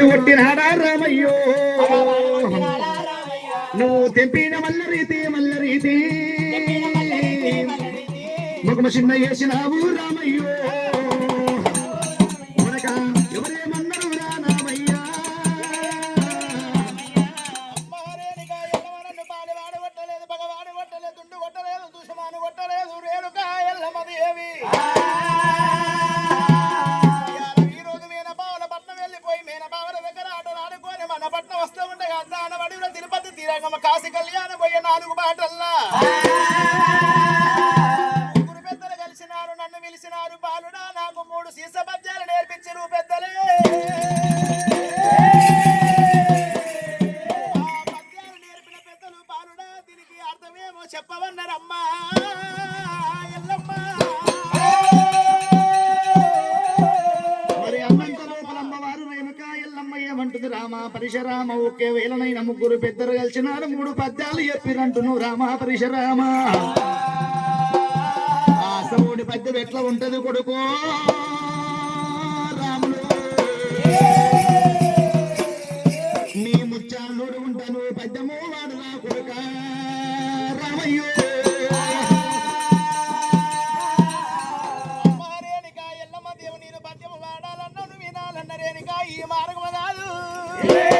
కొట్టినాడా రామయ్యో. నువ్వు తెంపిన మల్ల రీతి మల్ల రీతి ముఖమ చిన్న వేసినావు రామయ్యో. ఎల్లమ్మ ఏమంటుంది రామ? పరిశరామ ఒకే వేలనైన ముగ్గురు పెద్దలు కలిసినారు మూడు పద్యాలు చెప్పిరంటును రామ పరిశరామ ఆ పద్యం ఎట్లా ఉంటది కొడుకో? ఈ మార్గం కాదు.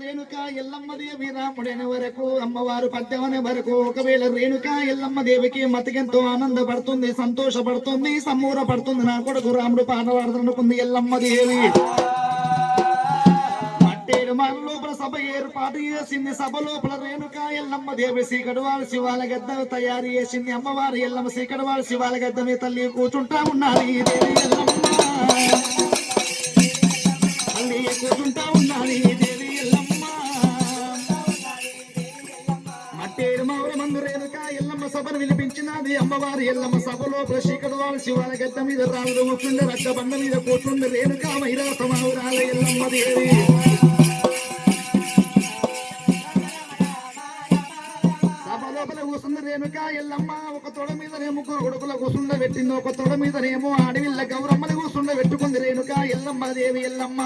రేణుక ఎల్లమ్మదేవి రాముడైన వరకు అమ్మవారు పద్యమనే వరకు. ఒకవేళ రేణుక ఎల్లమ్మదేవికి మతికెంతో ఆనందపడుతుంది సంతోషపడుతుంది సమ్మూరపడుతుంది నా కొడుకు రాముడు పాట పాడుతున్నకుంది ఎల్లమ్మ పట్టేడు లోపల సభ ఏర్పాటు చేసింది. సభ లోపల రేణుక ఎల్లమ్మ దేవి సీకడవారు శివాల గద్ద తయారు చేసింది. అమ్మవారు ఎల్లమ్మ సీకడవారు శివాల గద్ద మీ తల్లి కూర్చుంటా ఉన్నారు ఈ దేవి ఎల్లమ్మ. ఎల్లమ్మ సభలో శివాల గద్ద మీద రాముడు కూర్చుంది రద్ద బండ మీద కూర్చుంది రేణుక మైరాస మౌరాల ఎల్లమ్మ దేవి. రేణుక ఎల్లమ్మ. ఒక తొడ మీదనేమో కొడుకుల కూసుండ పెట్టింది. ఒక తొడ మీదనేమో అడవిల్ల గౌరమ్మని కూసుండ పెట్టుకుంది రేణుక ఎల్లమ్మ దేవి Yellamma.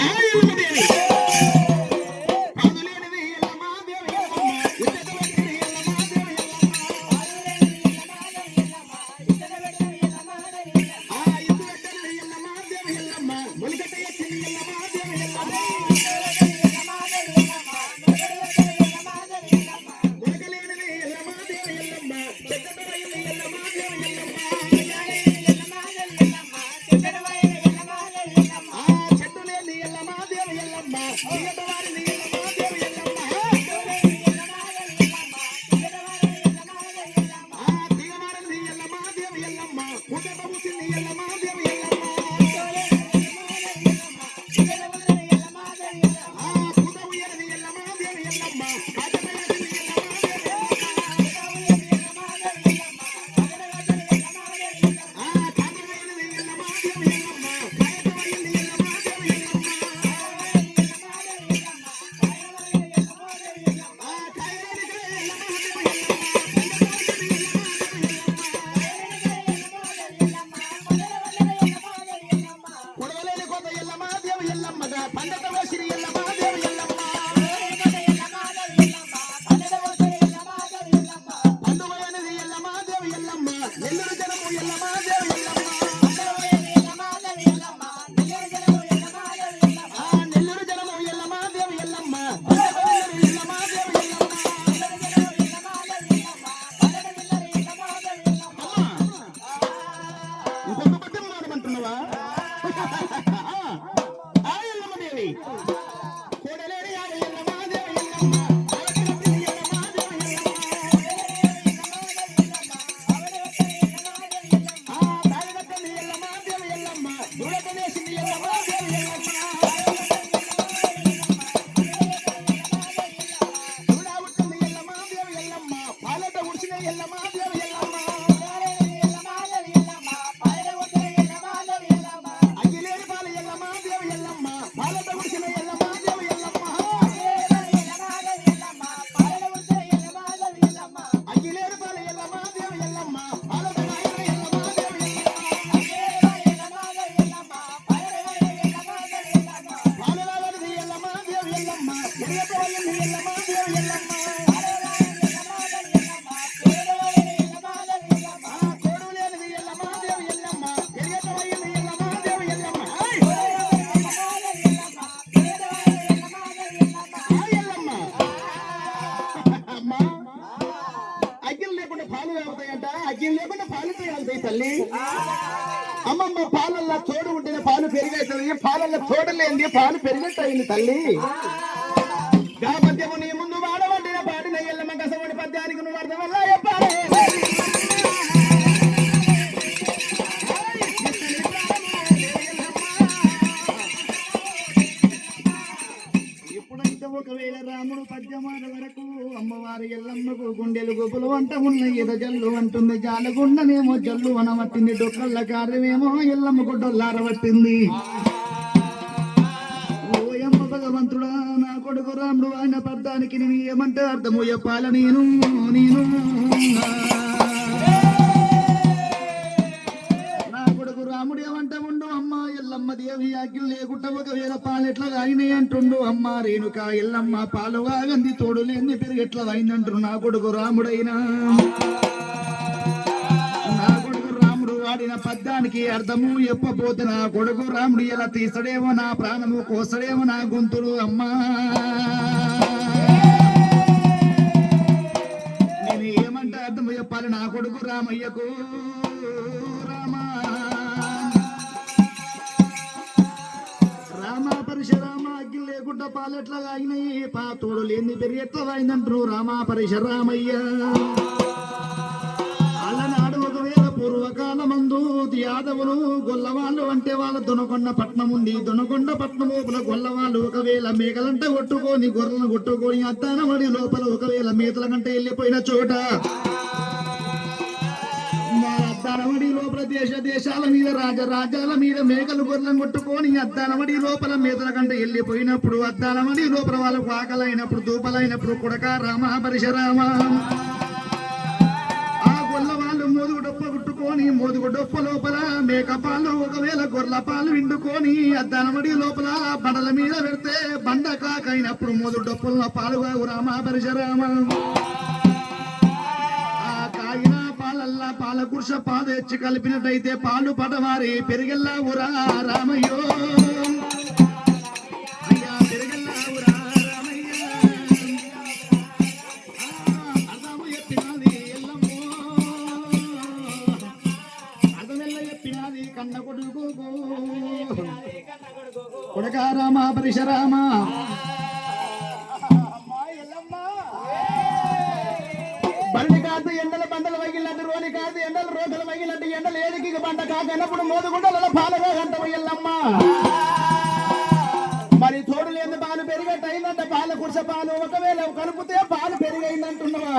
Hey! I'm la madre. అగ్గి లేకుండా పాలు పెరగాలి తల్లి. అమ్మమ్మ పాలల్లో తోడు ఉంటేనే పాలు పెరిగేస్తుంది పాలల్లో తోడు లేని పాలు పెరిగినట్టు తల్లి. గాపద్యము నీ ముందు వాడబట్టిన పాడిన ఎల్లమ్మ కసవడి పద్యానికి నువ్వు అర్థం వల్ల చెప్పాలి ఎప్పుడైతే ఒకవేళ రాముడు పద్యమాన వరకు అమ్మవారి ఎల్లమ్మకు గుండెలు గొప్పలు వంట ఉన్న ఎద జల్లు అంటుంది. జాలగుండనేమో జల్లు అనవట్టింది డొక్కళ్ళ కార్యమేమో ఎల్లమ్మ గుడ్డొల్లారబట్టింది ఓయమ్మ భగవంతుడా నా కొడుకు రాముడు ఆయన పద్దానికి నేను ఏమంటే అర్థము చెప్పాల నేను నేను రాముడు ఏమంటాముండు అమ్మ ఎల్లమ్మ దేవి ఆకిల్ లేకుండా ఒకవేళ పాలెట్లా తాగినాయి అంటుండు. అమ్మ రేణుక ఎల్లమ్మ పాలు వాగంది తోడు లేని పెరిగెట్లా అయిందంటారు నా కొడుకు రాముడైనా. నా కొడుకు రాముడు వాడిన పద్యానికి అర్థము ఎప్పపోతే నా కొడుకు రాముడు ఎలా తీసడేమో నా ప్రాణము కోసడేమో నా గొంతులు అమ్మా. నేను ఏమంటే అర్థం చెప్పాలి నా కొడుకు రామయ్యకు. రామ పరశురామ అగ్గి లేకుండా పాలెట్లా ఆగినాయి పాతోడు లేని పెరిగి ఎట్లా అయిందంటారు రామ పరిశరామయ్య. అల్లనాడు ఒకవేళ పూర్వకాలమందు యాదవులు గొల్లవాళ్ళు అంటే వాళ్ళ దొనకొండ పట్నం ఉంది దొనకొండ పట్నం లోపల గొల్లవాళ్ళు ఒకవేళ మేకలంటే కొట్టుకొని గొర్రెలను కొట్టుకొని అద్దానమడి లోపల ఒకవేళ మేతల కంటే వెళ్ళిపోయిన చోట అద్దనమడి లోపల దేశ దేశాల మీద రాజ రాజ్యాల మీద మేకలు గొర్రెలను కొట్టుకొని అద్దనమడి లోపల మేతల కంటే వెళ్ళిపోయినప్పుడు అద్దనమడి లోపల వాళ్ళకు ఆకలైనప్పుడు దూపలైనప్పుడు కొడక రామ పరిశరామ ఆ గొల్ల వాళ్ళు మోదుగు డొప్ప కుట్టుకొని మోదుగు డొప్ప లోపల మేక పాలు ఒకవేళ గొర్రెల పాలు విండుకొని అద్దనమడి లోపల బండల మీద పెడితే బండ కాకైనప్పుడు మోదుగు డొప్పల పాలు రామ పరిశరామ పాలల్లా పాల కుర్ష పాలు కలిపినట్టయితే పాలు పడవారి పెరిగెల్లా ఉరా రామయ్యో. అయ్యా పెరిగెల్లా ఒకవేళ కలిపితే పాలు పెరిగైందంటున్నావా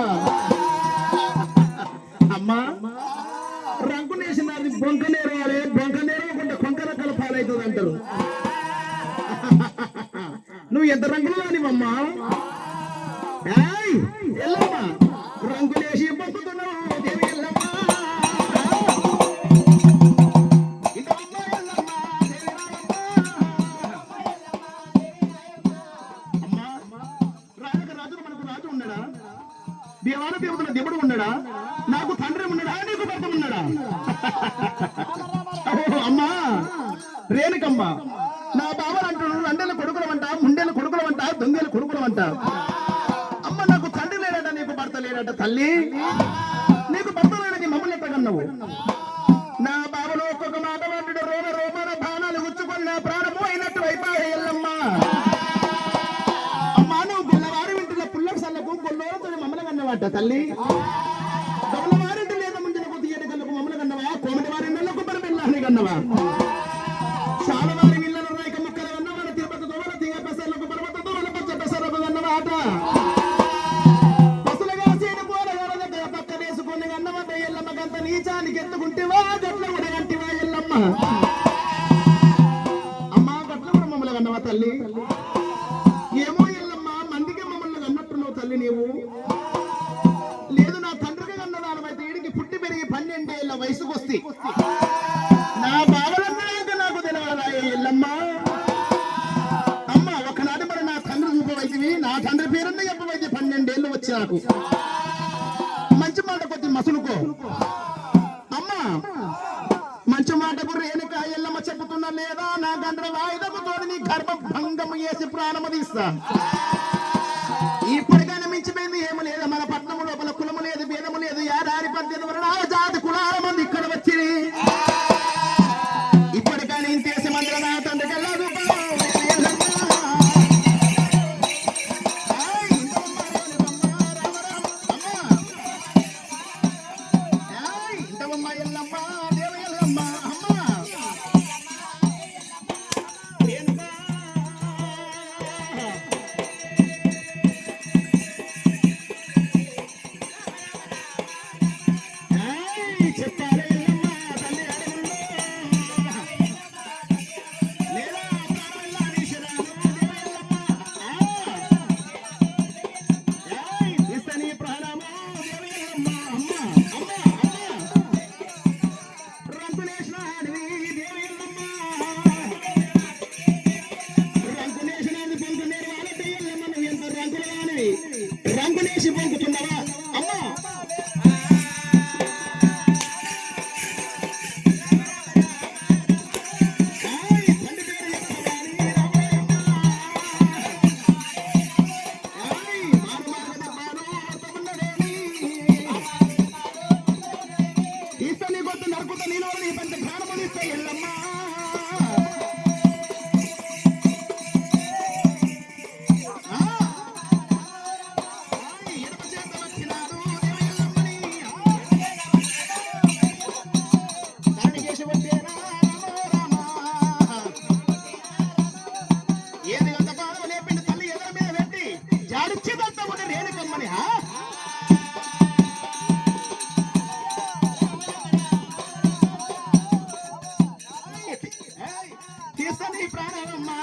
ఉన్నాడా? దేవాన దేవతల దేవుడు ఉన్నాడా? నాకు తండ్రి ఉన్నాడా? నీకు భర్త ఉన్నాడా? అమ్మా రేణుకమ్మ నా బావలు అంటున్నారు రెండేళ్ళ కొడుకులమంట ముండేళ్ళ కొడుకులమంట దొంగేళ్ళ కొడుకులమంట అమ్మ నాకు తండ్రి లేడట నీకు భర్త లేడట తల్లి. నీకు భర్త లేడని మమ్మల్ని ఎట్టగన్నావు మమ్మల్ని తల్లి? గొల్లవారింటి లేదా ముంచిన కొద్ది ఏడుకల్లకు మమ్మల్ని కన్నవా? కోమటి వారి నెలకు పరమిల్లాని కన్నవా? చాలా వారి ఇళ్ళలో రైక ముక్కలు కన్నవాడ తిరుపతి దోవల తీగ పెసర్లకు పర్వత దోవల పచ్చ పెసర్లకు కన్నవాట. పసులుగా చేను పోలగల పక్క వేసుకొని కన్నమాట ఎల్లమ్మకంత నీచానికి ఎత్తుకుంటేవా? గట్ల ఉడగంటివా ఎల్లమ్మ? అమ్మ గట్ల కూడా మమ్మల్ని కన్నవా తల్లి? ఏమో ఎల్లమ్మ మందికి మమ్మల్ని కన్నట్టున్నావు తల్లి నీవు. పన్నెండేళ్ళ వయసుకు నా బావలన్నాక నాకు తెలియదా ఎల్లమ్మ? అమ్మ ఒకనాడు మరి నా తండ్రి చూపవైతివి నా తండ్రి పేరున్న చెప్పవైతే పన్నెండేళ్ళు వచ్చి నాకు. మంచి మాట కొద్ది మసులుకో. అమ్మా మంచి మాటకు రేణుక ఎల్లమ్మ చెప్పుతున్నా లేదా? నా గండ్ర వాయిదకు తోడు నీ గర్భ భంగం చేసి ప్రాణమదిస్తా ఇప్పటికైనా మించిపోయింది ఏమి లేదు. మన పట్టణం లోపల కులము లేదు భేదము లేదు. యాదారి పద్దెనిమిది జాతి కులాల మంది ఇక్కడ వచ్చి తీసని ప్రాణమమ్మా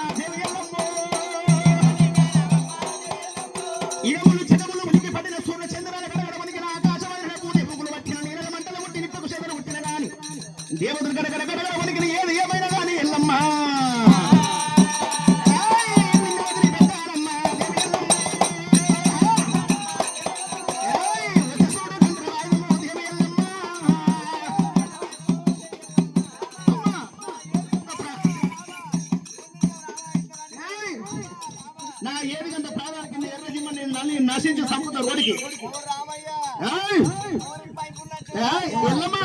నా ఏడు గంట ప్రాణాల కింద ఎర్రజిమ్మని నన్ను నశించిన సంపద రోడ్డుకి ఎల్లమ్మ